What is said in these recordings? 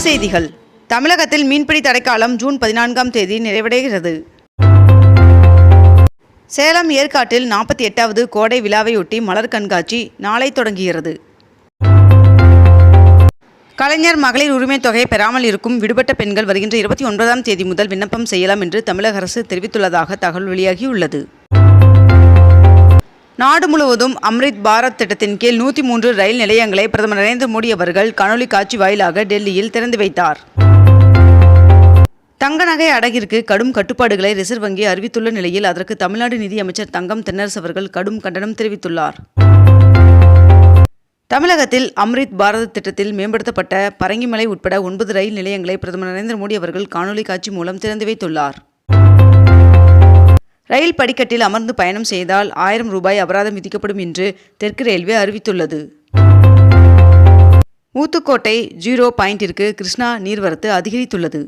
செய்திகள். தமிழகத்தில் மீன்பிடி தடைக்காலம் ஜூன் பதினான்காம் தேதி நிறைவடைகிறது. சேலம் ஏற்காட்டில் நாற்பத்தி எட்டாவது கோடை விழாவையொட்டி மலர் கண்காட்சி நாளை தொடங்குகிறது. கலைஞர் மகளிர் உரிமைத் தொகை பெறாமல் இருக்கும் விடுபட்ட பெண்கள் வருகின்ற இருபத்தி ஒன்பதாம் தேதி முதல் விண்ணப்பம் செய்யலாம் என்று தமிழக அரசு தெரிவித்துள்ளதாக தகவல் வெளியாகியுள்ளது. நாடு முழுவதும் அம்ரித் பாரத் திட்டத்தின் கீழ் நூற்றி மூன்று ரயில் நிலையங்களை பிரதமர் நரேந்திர மோடி அவர்கள் காணொலி காட்சி வாயிலாக டெல்லியில் திறந்து வைத்தார். தங்க நகை அடகிற்கு கடும் கட்டுப்பாடுகளை ரிசர்வ் வங்கி அறிவித்துள்ள நிலையில் அதற்கு தமிழ்நாடு நிதி அமைச்சர் தங்கம் தென்னரசு அவர்கள் கடும் கண்டனம் தெரிவித்துள்ளார். தமிழகத்தில் அம்ரித் பாரத் திட்டத்தில் மேம்படுத்தப்பட்ட பரங்கிமலை உட்பட ஒன்பது ரயில் நிலையங்களை பிரதமர் நரேந்திர மோடி அவர்கள் காணொலி காட்சி மூலம் திறந்து வைத்துள்ளார். ரயில் படிக்கட்டில் அமர்ந்து பயணம் செய்தால் ஆயிரம் ரூபாய் அபராதம் விதிக்கப்படும் என்று தெற்கு ரயில்வே அறிவித்துள்ளது. ஊத்துக்கோட்டை ஜீரோ பாயிண்டிற்கு கிருஷ்ணா நீர்வரத்து அதிகரித்துள்ளது.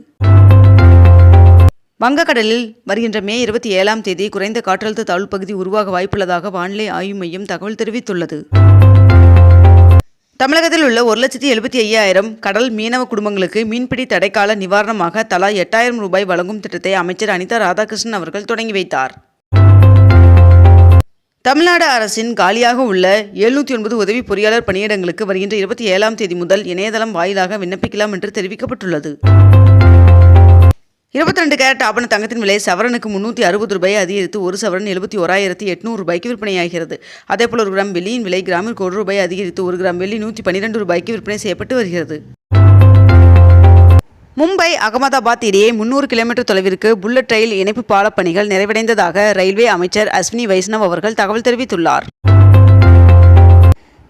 வங்கக்கடலில் வருகின்ற மே இருபத்தி ஏழாம் தேதி குறைந்த காற்றழுத்த தாழ்வு பகுதி உருவாக வாய்ப்புள்ளதாக வானிலை ஆய்வு மையம் தகவல் தெரிவித்துள்ளது. தமிழகத்தில் உள்ள ஒரு லட்சத்தி எழுபத்தி ஐயாயிரம் கடல் மீனவ குடும்பங்களுக்கு மீன்பிடி தடைக்கால நிவாரணமாக தலா எட்டாயிரம் ரூபாய் வழங்கும் திட்டத்தை அமைச்சர் அனிதா ராதாகிருஷ்ணன் அவர்கள் தொடங்கி வைத்தார். தமிழ்நாடு அரசின் காலியாக உள்ள எழுநூற்றி ஒன்பது உதவி பொறியாளர் பணியிடங்களுக்கு வருகின்ற இருபத்தி ஏழாம் தேதி முதல் இணையதளம் வாயிலாக விண்ணப்பிக்கலாம் என்று தெரிவிக்கப்பட்டுள்ளது. இருபத்தி ரெண்டு கேரட் ஆபண தங்கத்தின் விலை சவரனுக்கு முன்னூற்றி அறுபது ரூபாய் அதிகரித்து ஒரு சவரன் எழுபத்தி ஓராயிரத்தி எட்நூறு ரூபாய்க்கு விற்பனையாகிறது. அதேபோல் ஒரு கிராம் வெள்ளியின் விலை கிராமிற்கு ஒரு ரூபாய் அதிகரித்து ஒரு கிராம் வெள்ளி நூற்றி பன்னிரெண்டு ரூபாய்க்கு விற்பனை செய்யப்பட்டு வருகிறது. மும்பை அகமதாபாத் இடையே முன்னூறு கிலோமீட்டர் தொலைவிற்கு புல்லட் ரயில் இணைப்பு பாலப் பணிகள் நிறைவடைந்ததாக ரயில்வே அமைச்சர் அஸ்வினி வைஷ்ணவ் அவர்கள் தகவல் தெரிவித்துள்ளார்.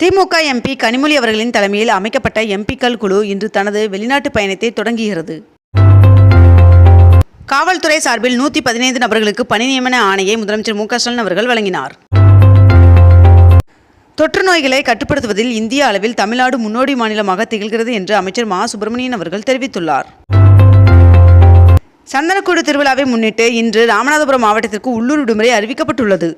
திமுக எம்பி கனிமொழி அவர்களின் தலைமையில் அமைக்கப்பட்ட எம்பிக்கள் குழு இன்று தனது வெளிநாட்டு பயணத்தை தொடங்குகிறது. காவல்துறை சார்பில் நூற்றி பதினைந்து நபர்களுக்கு பணி நியமன ஆணையை முதலமைச்சர் மு க ஸ்டாலின் அவர்கள் வழங்கினார். தொற்று நோய்களை கட்டுப்படுத்துவதில் இந்திய அளவில் தமிழ்நாடு முன்னோடி மாநிலமாக திகழ்கிறது என்று அமைச்சர் மா. சுப்பிரமணியன் அவர்கள் தெரிவித்துள்ளார். சந்தனக்கூடு திருவிழாவை முன்னிட்டு இன்று ராமநாதபுரம் மாவட்டத்திற்கு உள்ளூர் விடுமுறை அறிவிக்கப்பட்டுள்ளது.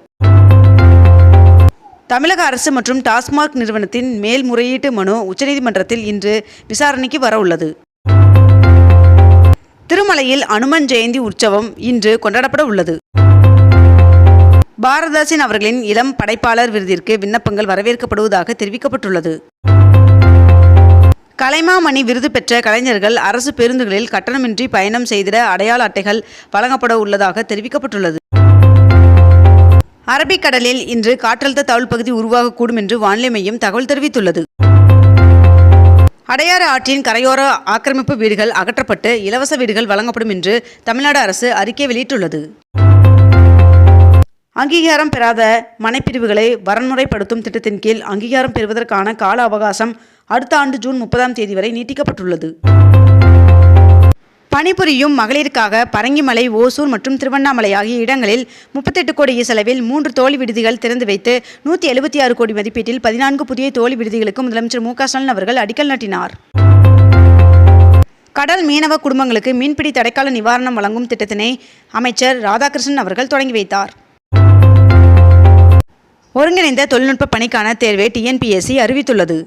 தமிழக அரசு மற்றும் டாஸ்மாக் நிறுவனத்தின் மேல்முறையீட்டு மனு உச்சநீதிமன்றத்தில் இன்று விசாரணைக்கு வர உள்ளது திருமலையில் அனுமன் ஜெயந்தி உற்சவம் இன்று கொண்டாடப்பட உள்ளது. பாரதாசின் அவர்களின் இளம் படைப்பாளர் விருதிற்கு விண்ணப்பங்கள் வரவேற்கப்படுவதாக தெரிவிக்கப்பட்டுள்ளது. கலைமாமணி விருது பெற்ற கலைஞர்கள் அரசு பேருந்துகளில் கட்டணமின்றி பயணம் செய்திட அடையாள அட்டைகள் வழங்கப்பட உள்ளதாக தெரிவிக்கப்பட்டுள்ளது. அரபிக்கடலில் இன்று காற்றழுத்த தாழ்வு பகுதி உருவாகக்கூடும் என்று வானிலை மையம் தகவல் தெரிவித்துள்ளது. அடையாறு ஆற்றின் கரையோர ஆக்கிரமிப்பு வீடுகள் அகற்றப்பட்டு இலவச வீடுகள் வழங்கப்படும் என்று தமிழ்நாடு அரசு அறிக்கை வெளியிட்டுள்ளது. அங்கீகாரம் பெறாத மனைப்பிரிவுகளை வரன்முறைப்படுத்தும் திட்டத்தின் கீழ் அங்கீகாரம் பெறுவதற்கான கால அவகாசம் அடுத்த ஆண்டு ஜூன் முப்பதாம் தேதி வரை நீட்டிக்கப்பட்டுள்ளது. பணிபுரியும் மகளிருக்காக பரங்கிமலை ஓசூர் மற்றும் திருவண்ணாமலை ஆகிய இடங்களில் முப்பத்தெட்டு கோடி செலவில் மூன்று தோழி விடுதிகள் திறந்து வைத்து நூற்றி எழுபத்தி ஆறு கோடி மதிப்பீட்டில் பதினான்கு புதிய தோழி விடுதிகளுக்கு முதலமைச்சர் மு க ஸ்டாலின் அவர்கள் அடிக்கல் நாட்டினார். கடல் மீனவ குடும்பங்களுக்கு மீன்பிடி தடைக்கால நிவாரணம் வழங்கும் திட்டத்தினை அமைச்சர் ராதாகிருஷ்ணன் அவர்கள் தொடங்கி வைத்தார். ஒருங்கிணைந்த தொழில்நுட்ப பணிக்கான தேர்வை டிஎன்பிஎஸ்சி அறிவித்துள்ளது.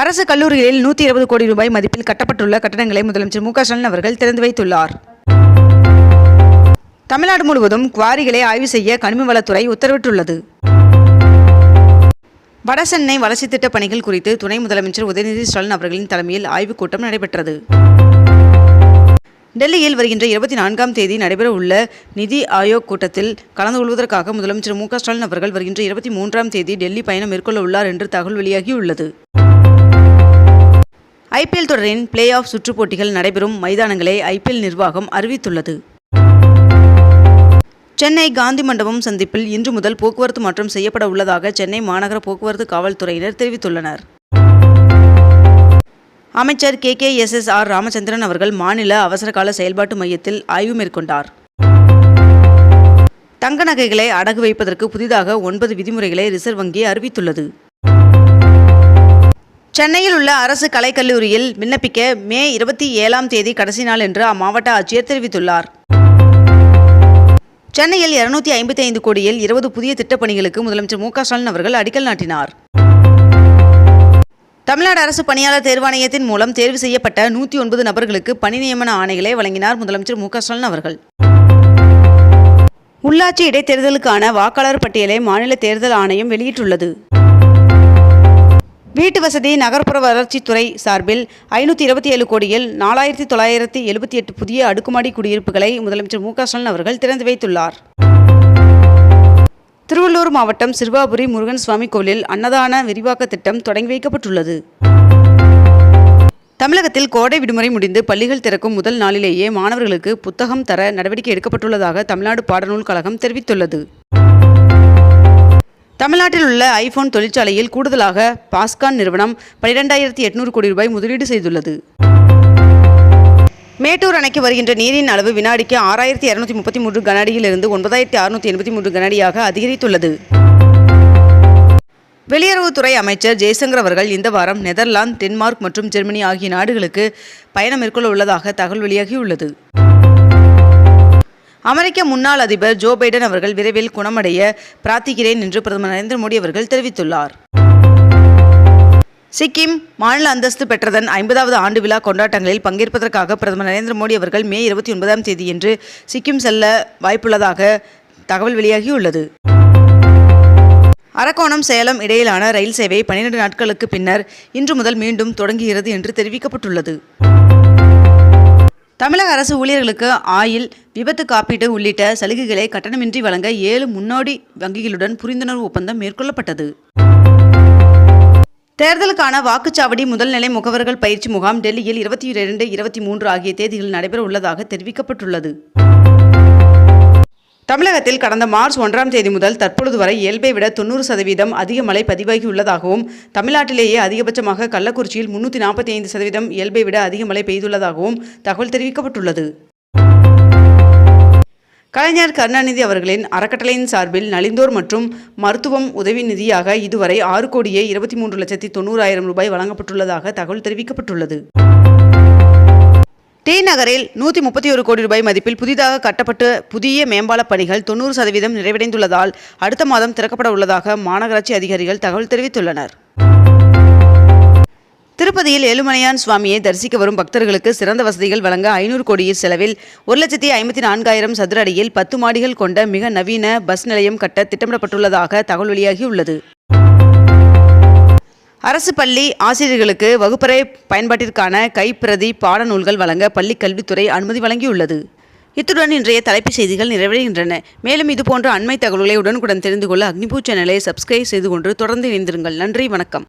அரசு கல்லூரிகளில் நூற்றி இருபது கோடி ரூபாய் மதிப்பில் கட்டப்பட்டுள்ள கட்டடங்களை முதலமைச்சர் மு ஸ்டாலின் அவர்கள் திறந்து வைத்துள்ளார். தமிழ்நாடு முழுவதும் குவாரிகளை ஆய்வு செய்ய கனிம வளத்துறை உத்தரவிட்டுள்ளது வடசென்னை வளர்ச்சி திட்ட பணிகள் குறித்து துணை முதலமைச்சர் உதயநிதி ஸ்டாலின் அவர்களின் தலைமையில் ஆய்வுக் கூட்டம் நடைபெற்றது. டெல்லியில் வருகின்ற இருபத்தி நான்காம் தேதி நடைபெறவுள்ள நிதி ஆயோக் கூட்டத்தில் கலந்து கொள்வதற்காக முதலமைச்சர் மு ஸ்டாலின் அவர்கள் வருகின்ற இருபத்தி மூன்றாம் தேதி டெல்லி பயணம் மேற்கொள்ள உள்ளார் என்று தகவல் வெளியாகியுள்ளது. ஐபிஎல் தொடரின் பிளே ஆஃப் சுற்றுப் போட்டிகள் நடைபெறும் மைதானங்களை ஐபிஎல் நிர்வாகம் அறிவித்துள்ளது. சென்னை காந்தி மண்டபம் சந்திப்பில் இன்று முதல் போக்குவரத்து மாற்றம் செய்யப்பட உள்ளதாக சென்னை மாநகர போக்குவரத்து காவல்துறையினர் தெரிவித்துள்ளனர். அமைச்சர் K. K. S. S. R. Ramachandran அவர்கள் மாநில அவசரகால செயல்பாட்டு மையத்தில் ஆய்வு மேற்கொண்டார். தங்க நகைகளை அடகு வைப்பதற்கு புதிதாக ஒன்பது விதிமுறைகளை ரிசர்வ் வங்கி அறிவித்துள்ளது. சென்னையில் உள்ள அரசு கலைக்கல்லூரியில் விண்ணப்பிக்க மே இருபத்தி ஏழாம் தேதி கடைசி நாள் என்று அம்மாவட்ட ஆட்சியர் தெரிவித்துள்ளார். சென்னையில் இருநூத்தி ஐம்பத்தி ஐந்து கோடியில் இருபது புதிய திட்டப்பணிகளுக்கு முதலமைச்சர் மு க ஸ்டாலின் அவர்கள் அடிக்கல் நாட்டினார். தமிழ்நாடு அரசு பணியாளர் தேர்வாணையத்தின் மூலம் தேர்வு செய்யப்பட்ட நூற்றி ஒன்பது நபர்களுக்கு பணி நியமன ஆணைகளை வழங்கினார் முதலமைச்சர் மு க ஸ்டாலின் அவர்கள். உள்ளாட்சி இடைத்தேர்தலுக்கான வாக்காளர் பட்டியலை மாநில தேர்தல் ஆணையம் வெளியிட்டுள்ளது. வீட்டு வசதி நகர்ப்புற வளர்ச்சித்துறை சார்பில் ஐநூற்றி இருபத்தி ஏழு கோடியில் நாலாயிரத்தி தொள்ளாயிரத்தி எழுபத்தி எட்டு புதிய அடுக்குமாடி குடியிருப்புகளை முதலமைச்சர் மு ஸ்டாலின் அவர்கள் திறந்து வைத்துள்ளார். திருவள்ளூர் மாவட்டம் சிறுவாபுரி முருகன் சுவாமி கோவிலில் அன்னதான விரிவாக்க திட்டம் தொடங்கி வைக்கப்பட்டுள்ளது. தமிழகத்தில் கோடை விடுமுறை முடிந்து பள்ளிகள் திறக்கும் முதல் நாளிலேயே மாணவர்களுக்கு புத்தகம் தர நடவடிக்கை எடுக்கப்பட்டுள்ளதாக தமிழ்நாடு பாடநூல் கழகம் தெரிவித்துள்ளது. தமிழ்நாட்டில் உள்ள ஐபோன் தொழிற்சாலையில் கூடுதலாக பாஸ்கான் நிறுவனம் பனிரெண்டாயிரத்தி எட்நூறு கோடி ரூபாய் முதலீடு செய்துள்ளது. மேட்டூர் அணைக்கு வருகின்ற நீரின் அளவு வினாடிக்கு ஆறாயிரத்தி இரநூத்தி முப்பத்தி மூன்று கனஅடியிலிருந்து ஒன்பதாயிரத்தி அறுநூற்றி எண்பத்தி மூன்று கனஅடியாக அதிகரித்துள்ளது. வெளியுறவுத்துறை அமைச்சர் ஜெய்சங்கர் அவர்கள் இந்த வாரம் நெதர்லாந்து டென்மார்க் மற்றும் ஜெர்மனி ஆகிய நாடுகளுக்கு பயணம் மேற்கொள்ள உள்ளதாக தகவல் வெளியாகியுள்ளது. அமெரிக்க முன்னாள் அதிபர் ஜோ பைடன் அவர்கள் விரைவில் குணமடைய பிரார்த்திக்கிறேன் என்று பிரதமர் நரேந்திர மோடி அவர்கள் தெரிவித்துள்ளார். சிக்கிம் மாநில அந்தஸ்து பெற்றதன் ஐம்பதாவது ஆண்டு விழா கொண்டாட்டங்களில் பங்கேற்பதற்காக பிரதமர் நரேந்திர மோடி அவர்கள் மே இருபத்தி ஒன்பதாம் தேதியன்று சிக்கிம் செல்ல வாய்ப்புள்ளதாக தகவல் வெளியாகியுள்ளது. அரக்கோணம் சேலம் இடையிலான ரயில் சேவை பன்னிரண்டு நாட்களுக்கு பின்னர் இன்று முதல் மீண்டும் தொடங்குகிறது என்று தெரிவிக்கப்பட்டுள்ளது. தமிழக அரசு ஊழியர்களுக்கு ஆயில் விபத்து காப்பீடு உள்ளிட்ட சலுகைகளை கட்டணமின்றி வழங்க ஏழு முன்னோடி வங்கிகளுடன் புரிந்துணர்வு ஒப்பந்தம் மேற்கொள்ளப்பட்டது. தேர்தலுக்கான வாக்குச்சாவடி முதல்நிலை முகவர்கள் பயிற்சி முகாம் டெல்லியில் இருபத்தி இரண்டு இருபத்தி மூன்று ஆகிய தேதிகளில் நடைபெற உள்ளதாக தெரிவிக்கப்பட்டுள்ளது. தமிழகத்தில் கடந்த மார்ச் ஒன்றாம் தேதி முதல் தற்பொழுது வரை இயல்பை விட தொண்ணூறு சதவீதம் அதிக மழை பதிவாகியுள்ளதாகவும் தமிழ்நாட்டிலேயே அதிகபட்சமாக கள்ளக்குறிச்சியில் முன்னூற்றி நாற்பத்தி ஐந்து சதவீதம் இயல்பை விட அதிக மழை பெய்துள்ளதாகவும் தகவல் தெரிவிக்கப்பட்டுள்ளது. கலைஞர் கருணாநிதி அவர்களின் அறக்கட்டளையின் சார்பில் நலிந்தோர் மற்றும் மருத்துவம் உதவி நிதியாக இதுவரை ஆறு கோடியே இருபத்தி மூன்று லட்சத்தி தொண்ணூறாயிரம் ரூபாய் வழங்கப்பட்டுள்ளதாக தகவல் தெரிவிக்கப்பட்டுள்ளது. டி நகரில் நூற்றி முப்பத்தி ஒரு கோடி ரூபாய் மதிப்பில் புதிதாக கட்டப்பட்ட புதிய மேம்பாலப் பணிகள் தொண்ணூறு சதவீதம் நிறைவடைந்துள்ளதால் அடுத்த மாதம் திறக்கப்பட உள்ளதாக மாநகராட்சி அதிகாரிகள் தகவல் தெரிவித்துள்ளனர். திருப்பதியில் ஏழுமலையான் சுவாமியை தரிசிக்க வரும் பக்தர்களுக்கு சிறந்த வசதிகள் வழங்க ஐநூறு கோடியில் செலவில் ஒரு லட்சத்தி ஐம்பத்தி நான்காயிரம் சதுர அடியில் பத்து மாடிகள் கொண்ட மிக நவீன பஸ் நிலையம் கட்ட திட்டமிடப்பட்டுள்ளதாக தகவல் வெளியாகியுள்ளது. அரசு பள்ளி ஆசிரியர்களுக்கு வகுப்பறை பயன்பாட்டிற்கான கைப்பிரதி பாடநூல்கள் வழங்க பள்ளிக் கல்வித்துறை அனுமதி வழங்கியுள்ளது. இத்துடன் இன்றைய தலைப்புச் செய்திகள் நிறைவடைகின்றன. மேலும் இதுபோன்ற அண்மை தகவல்களை உடனுக்குடன் தெரிந்து கொள்ள அக்னிபூ சேனலை சப்ஸ்கிரைப் செய்து கொண்டு தொடர்ந்து இணைந்திருங்கள். நன்றி வணக்கம்.